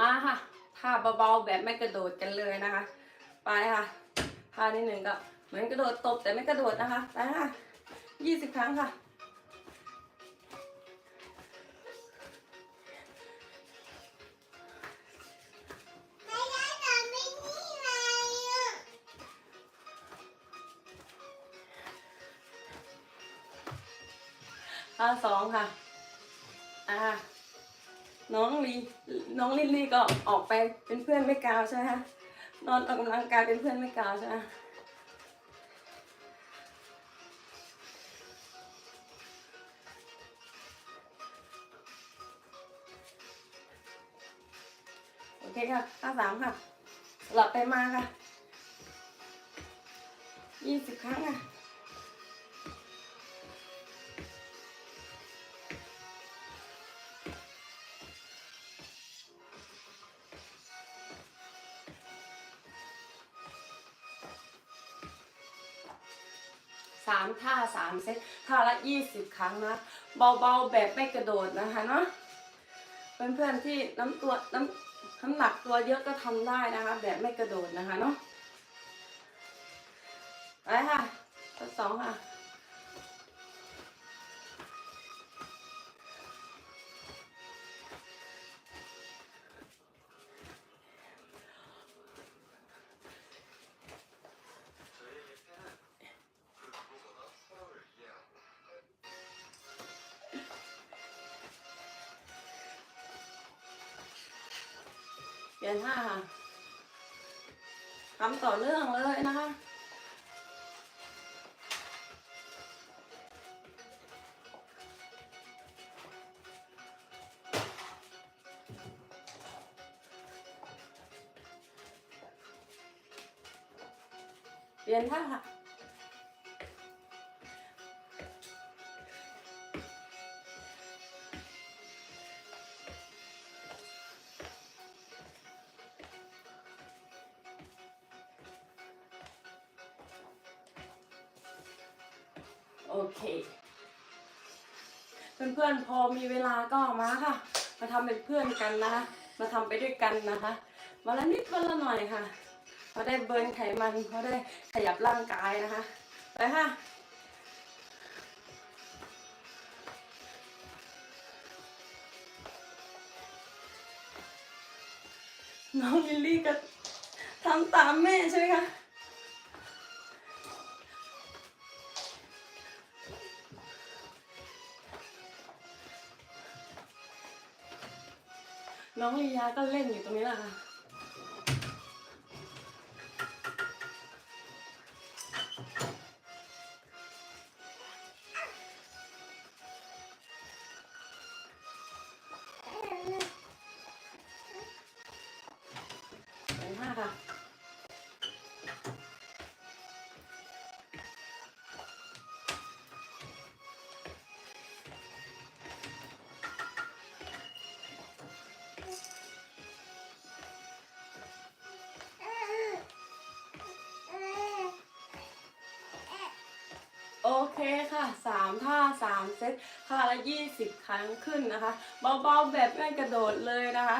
มาค่ะท่าเบาๆแบบไม่กระโดดกันเลยนะคะ ไปค่ะท่าที่หนึ่งก็เหมือนกระโดดตบแต่ไม่กระโดดนะคะไปค่ะยี่สิบครั้งค่ะไม่ได้ทำไม่นี่ไงอะท่าสองค่ะ อ่า น้องลีน้องลิลลี่ก็ออกไปเป็นเพื่อนไม่กาวใช่ไหมคะนอนออกกำลังกายเป็นเพื่อนไม่กาวใช่ไหมโอเคค่ะท่าสามค่ะ หลับไปมาค่ะยี่สิบครั้งค่ะ สามท่าสามเซตท่าละยี่สิบครั้งนะ เบาๆแบบไม่กระโดดนะคะเนาะเพื่อนๆที่น้ำตัวน้ำน้ำหนักตัวเยอะก็ทำได้นะคะ แบบไม่กระโดดนะคะเนาะไปค่ะทดสองค่ะ ลี่ยนท่าค่ะทำต่อเนื่องเลยนะคะเปลี่ยนท่า โอเค เพื่อนๆพอมีเวลาก็มาค่ะ มาทำเป็นเพื่อนกันนะคะ มาทำไปด้วยกันนะคะวันละนิดวันละหน่อยค่ะเขาได้เบิร์นไขมันเขาได้ขยับร่างกายนะคะ ไปค่ะน้องลิลลี่ก็ทำตามแม่ใช่ไหมคะ น้องลียาก็เล่นอยู่ตรงนี้แหละค่ะไปห้าค่ะ เคค่ะสามท่าสามเซตค่ะละยี่สิบครั้งขึ้นนะคะ เบาๆแบบไม่กระโดดเลยนะคะ